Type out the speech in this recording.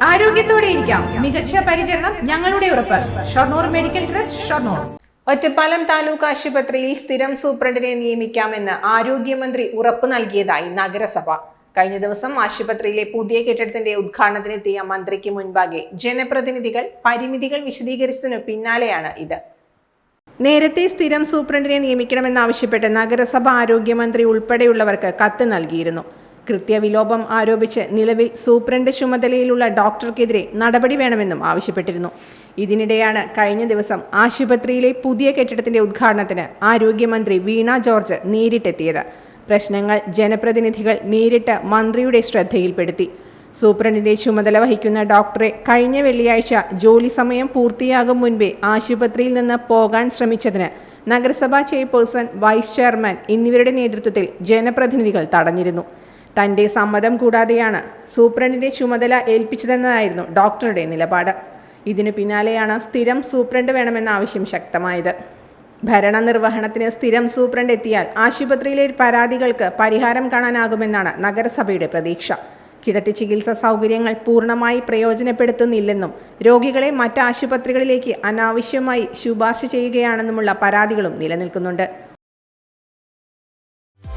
ആരോഗ്യത്തോടെ ഇരിക്കാം. മികച്ച പരിചരണം ഞങ്ങളുടെ ഉറപ്പ്. Shoranur medical trust Shoranur. Ottapalam taluk ആശുപത്രിയിൽ സ്ഥിരം സൂപ്രണ്ടിനെ നിയമിക്കാമെന്ന് ആരോഗ്യമന്ത്രി ഉറപ്പു നൽകിയതായി നഗരസഭ. കഴിഞ്ഞ ദിവസം ആശുപത്രിയിലെ പുതിയ കെട്ടിടത്തിന്റെ ഉദ്ഘാടനത്തിനെത്തിയ മന്ത്രിക്ക് മുൻപാകെ ജനപ്രതിനിധികൾ പരിമിതികൾ വിശദീകരിച്ചതിനു പിന്നാലെയാണ് ഇത്. നേരത്തെ സ്ഥിരം സൂപ്രണ്ടിനെ നിയമിക്കണമെന്നാവശ്യപ്പെട്ട് നഗരസഭ ആരോഗ്യമന്ത്രി ഉൾപ്പെടെയുള്ളവർക്ക് കത്ത് നൽകിയിരുന്നു. കൃത്യവിലോപം ആരോപിച്ച് നിലവിൽ സൂപ്രണ്ട് ചുമതലയിലുള്ള ഡോക്ടർക്കെതിരെ നടപടി വേണമെന്നും ആവശ്യപ്പെട്ടിരുന്നു. ഇതിനിടെയാണ് കഴിഞ്ഞ ദിവസം ആശുപത്രിയിലെ പുതിയ കെട്ടിടത്തിന്റെ ഉദ്ഘാടനത്തിന് ആരോഗ്യമന്ത്രി വീണ ജോർജ് നേരിട്ടെത്തിയത്. പ്രശ്നങ്ങൾ ജനപ്രതിനിധികൾ നേരിട്ട് മന്ത്രിയുടെ ശ്രദ്ധയിൽപ്പെടുത്തി. സൂപ്രണ്ടിന്റെ ചുമതല വഹിക്കുന്ന ഡോക്ടറെ കഴിഞ്ഞ വെള്ളിയാഴ്ച ജോലി സമയം പൂർത്തിയാകും മുൻപേ ആശുപത്രിയിൽ നിന്ന് പോകാൻ ശ്രമിച്ചതിന് നഗരസഭാ ചെയർപേഴ്സൺ വൈസ് ചെയർമാൻ എന്നിവരുടെ നേതൃത്വത്തിൽ ജനപ്രതിനിധികൾ തടഞ്ഞിരുന്നു. തന്റെ സമ്മതം കൂടാതെയാണ് സൂപ്രണ്ടിന്റെ ചുമതല ഏൽപ്പിച്ചതെന്നതായിരുന്നു ഡോക്ടറുടെ നിലപാട്. ഇതിനു പിന്നാലെയാണ് സ്ഥിരം സൂപ്രണ്ട് വേണമെന്ന ആവശ്യം ശക്തമായത്. ഭരണനിർവഹണത്തിന് സ്ഥിരം സൂപ്രണ്ട് എത്തിയാൽ ആശുപത്രിയിലെ പരാതികൾക്ക് പരിഹാരം കാണാനാകുമെന്നാണ് നഗരസഭയുടെ പ്രതീക്ഷ. കിടത്തി ചികിത്സാ സൗകര്യങ്ങൾ പൂർണമായി പ്രയോജനപ്പെടുത്തുന്നില്ലെന്നും രോഗികളെ മറ്റ് ആശുപത്രികളിലേക്ക് അനാവശ്യമായി ശുപാർശ ചെയ്യുകയാണെന്നുമുള്ള പരാതികളും നിലനിൽക്കുന്നുണ്ട്.